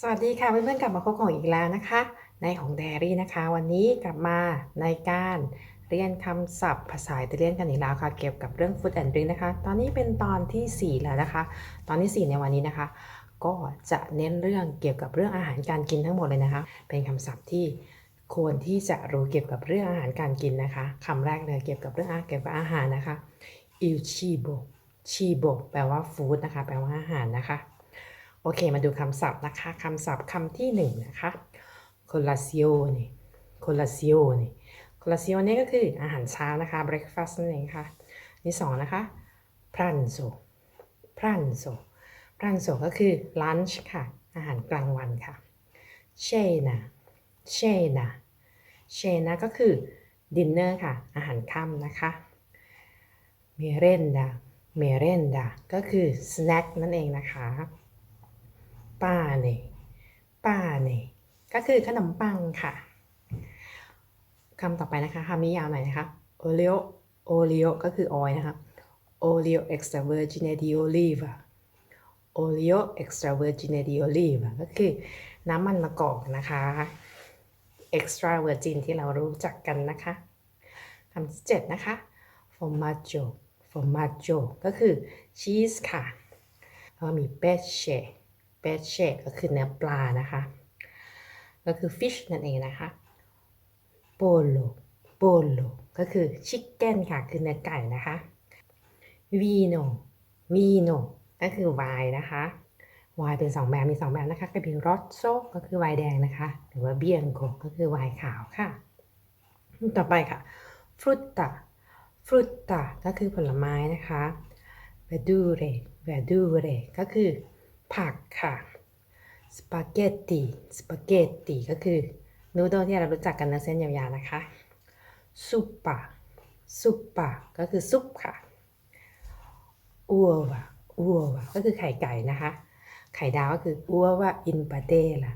สวัสดีค่ะเพื่อนๆกลับมาพบกันอีกแล้วนะคะ ในของแดรี่นะคะ วันนี้กลับมาในการเรียนคำศัพท์ภาษาอิตาเลียนกันอีกแล้วค่ะ เกี่ยวกับเรื่อง food and drink นะคะ ตอนนี้เป็นตอนที่ 4 แล้วนะคะ ตอนที่ 4 ในวันนี้นะคะ ก็จะเน้นเรื่องเกี่ยวกับเรื่องอาหารการกินทั้งหมดเลยนะคะ เป็นคำศัพท์ที่ควรที่จะรู้เกี่ยวกับเรื่องอาหารการกินนะคะคำแรกเลยเกี่ยวกับเรื่องอาเกี่ยวกับอาหารนะคะ il cibo cibo แปลว่า food นะคะ แปลว่าอาหารนะคะ โอเค มาดูคำศัพท์นะคะคำศัพท์คำที่หนึ่งนะคะ colazione colazione colazione ก็คืออาหารเช้านะคะ breakfast นั่นเองค่ะที่สองนะคะ pranzo pranzo pranzo ก็คือ lunch ค่ะ อาหารกลางวันค่ะ cena cena cena ก็คือ dinner ค่ะ อาหารค่ำนะคะ merenda merenda ก็คือ snack นั่นเองนะคะ ปาเน่ปาเน่ก็คือขนมปังค่ะคำต่อไปนะคะคำนี้ยาวหน่อยนะคะโอเลโอโอเลโอก็คือออยนะคะโอเลโอ extra virgine di oliva โอเลโอ extra virgine di oliva ก็คือน้ำมันมะกอกนะคะ extra virgin ที่เรารู้จักกันนะคะคำที่เจ็ดนะคะ formaggio formaggio ก็คือชีสค่ะแล้วมีเบสเช ก็มี pesce pesce ก็คือเนื้อปลานะคะ ก็คือ fish นั่นเองนะคะ polo polo ก็คือ chicken ค่ะ คือเนื้อไก่นะคะ vino vino ก็คือไวน์นะคะไวน์เป็น 2 แบบ มี 2 แบบนะคะก็มี rosso ก็คือไวน์แดงนะคะ หรือว่า bianco ก็คือไวน์ขาวค่ะ ต่อไปค่ะ frutta frutta ก็คือผลไม้นะคะ verdure verdure ก็คือ ผักค่ะสปาเกตตีสปาเกตตีก็คือนูโดที่เรารู้จักกันนะเส้นยาวๆนะคะซุปปะซุปปะก็คือซุปค่ะอัววะอัววะก็คือไข่ไก่นะคะ ไข่ดาวก็คืออัววะอินปาเตล่ะ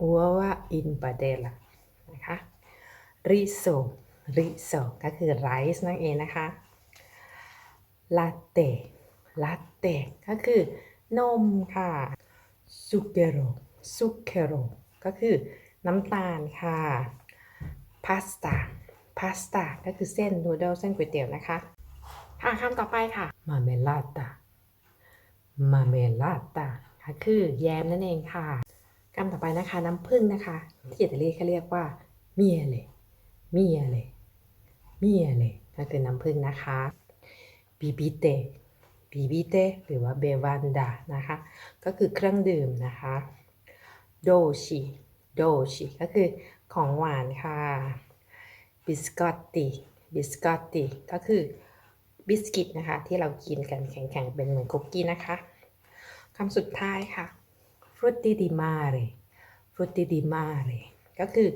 อัววะอินปาเตล่ะนะคะริโซริโซก็คือไรซ์นั่นเองนะคะลาเต้ลาเต้ก็คือ นมค่ะซุเกโรซุเกโรก็คือน้ำตาลค่ะพาสต้าพาสต้าก็คือเส้นนูโดลเส้นก๋วยเตี๋ยวนะคะค่ะคำต่อไปค่ะมาเมลาตามาเมลาตาค่ะคือแยมนั่นเองค่ะคำต่อไปนะคะน้ำผึ้งนะคะ ที่อิตาลีเขาเรียกว่าเมียเลเมียเลเมียเลก็คือน้ำผึ้งนะคะบิบิเต บิบิเตหรือว่าเบวันดานะคะ ก็คือเครื่องดื่มนะคะโดชิโดชิก็คือของหวานค่ะบิสกอตติบิสกอตติก็คือบิสกิตนะคะ ที่เรากินกันแข็งๆ เป็นเหมือนคุกกี้นะคะคำสุดท้ายค่ะฟรุตติดิมาเรฟรุตติดิมาเรก็คือ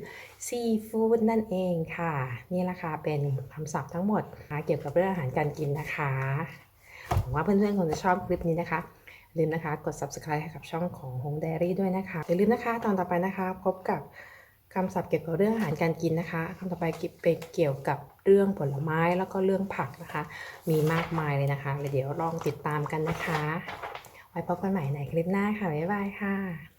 ซีฟู้ดนั่นเองค่ะ นี่แหละค่ะเป็นคำศัพท์ทั้งหมดเกี่ยวกับเรื่องอาหารการกินนะคะ หวังว่าเพื่อนๆคงจะชอบคลิปนี้นะคะลืมนะคะกด subscribe ให้กับช่องของ Home Diary ด้วยนะคะอย่าลืมนะคะตอนต่อไปนะคะ พบกับคำศัพท์เกี่ยวกับเรื่องอาหารการกินนะคะคำต่อไปเป็นเกี่ยวกับเรื่องผลไม้แล้วก็เรื่องผักนะคะ มีมากมายเลยนะคะเดี๋ยวลองติดตามกันนะคะ ไว้พบกันใหม่ในคลิปหน้าค่ะบ๊ายบายค่ะ